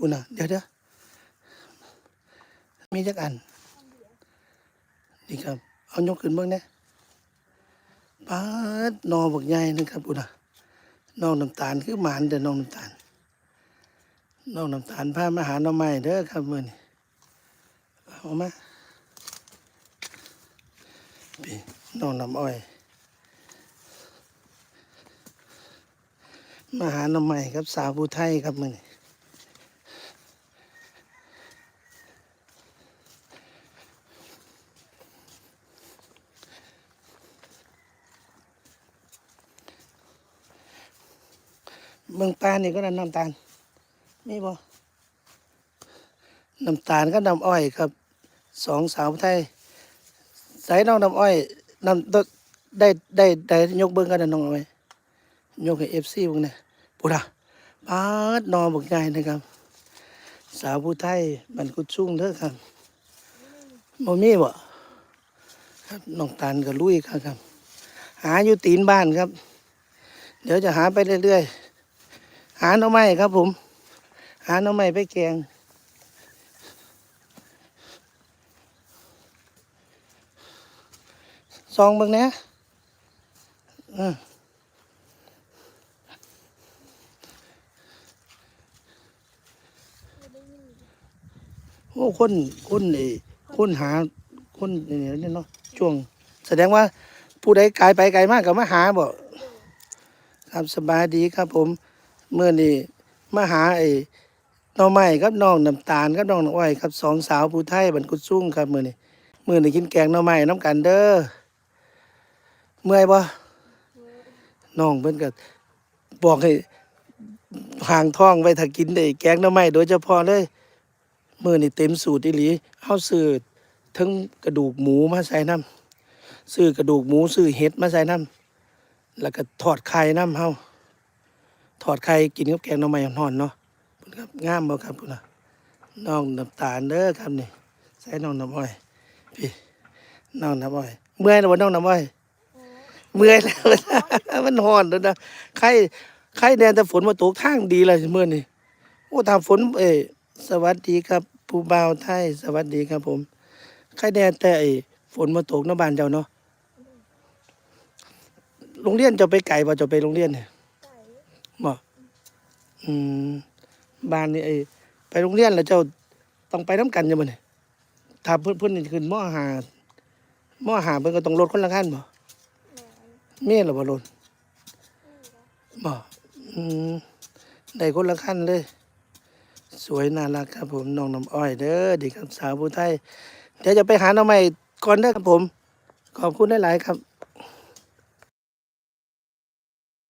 อุน่ะเดี๋ยวเดี๋ยวมีจักอัน นี่ครับ เอายกขึ้นบ้างนะปาดนอบักใหญ่นะครับอุน่ะน้องน้ำตาลคือหมานเด้อน้องน้ำตาลน้องน้ำตาลพามาหาน้องใหม่เด้อครับมือนี้เอามาพี่น้องน้ำอ้อย มาหาน้องใหม่ครับสาวผู้ไทยครับมือนี้ เมืองปลานี่ก็น้ำตาลมีบ่น้ำตาลก็น้ำอ้อยครับสองสาวไทยใส่น้องน้ำอ้อยน้ำได้ได้ได้ได้ยกเบิ้งกันนะน้องอ้อยยกให้เอฟซีพวกนี้ปุ๊ดะปาดนอบักใหญ่นะครับ สาวผู้ไทยบันกุดชุ่งเด้อครับบ่มีบ่ครับน้องตาลก็ลุยครับครับ หาอยู่ตีนบ้านครับ เดี๋ยวจะหาไปเรื่อยๆ หาหน่อไม้ครับผม หาหน่อไม้ไปแกงซองเบิ่งนะโอ้คนคนไอ้คนหาคนเนี่ยเนาะช่วง แสดงว่าผู้ใดไกลไปไกลมากก็มาหาบ่ครับสบายดีครับผม เมื่อนี้มาหาไอ้น้องไม้ครับน้องน้ำตาลครับน้องน้ำอ้อยครับสองสาวผู้ไทยบันกุดซุ่งครับมื่อนี้มื่อนี้กินแกงน้องไม้น้ำกันเด้อเมื่อยบ่น้องเพิ่นก็บอกให้ห่างท้องไว้ถ้ากินได้แกงน้อไม้โดยเฉพาะเลยมื่อนี้เต็มสูตรอีหลีเอาซื้อทั้งกระดูกหมูมาใส่น้ำซื้อกระดูกหมูซื้อเห็ดมาใส่น้ำแล้วก็ทอดไข่น้ำเฮา ถอดไข่กินกับแกงหน่อไม้ห่อนเนาะครับงามบ่ครับพุ่นน่ะน้องน้ำตาลเด้อครับนี่ใส่น้องน้ำอ้อยพี่น้องน้ำอ้อยเมื่อยแล้วบ่น้องน้ำอ้อยเมื่อยแล้วมันห่อนแล้วนะไข่ไข่แดนแต่ฝนมาตกทางดีเลยเมื่อนี่โอ้ทางฝนเอ้สวัสดีครับผู้บ่าวไทยสวัสดีครับผมไข่แดนแต่ไอ้ฝนมาตกเนาบ้านเจ้าเนาะโรงเรียนจะไปไกลบ่เจะไปโรงเรียนเนี่ย บ่อืมบ้านนี่ไอ้ไปโรงเรียนแล้วเจ้าต้องไปน้ำกันอยู่บ่เนี่ยถ้าเพิ่นเพิ่นนี่ขึ้นมหามหาเพิ่นก็ต้องลดคนละขั้นบ่เมียหรอบ่ลดบ่อืมได้คนละขั้นเลย สวยน่ารักครับผมน้องน้ำอ้อยเด้อดีครับสาวผู้ไทยเดี๋ยวจะไปหาหน้องใหม่ก่อนเด้อครับผม ขอบคุณหลายๆครับ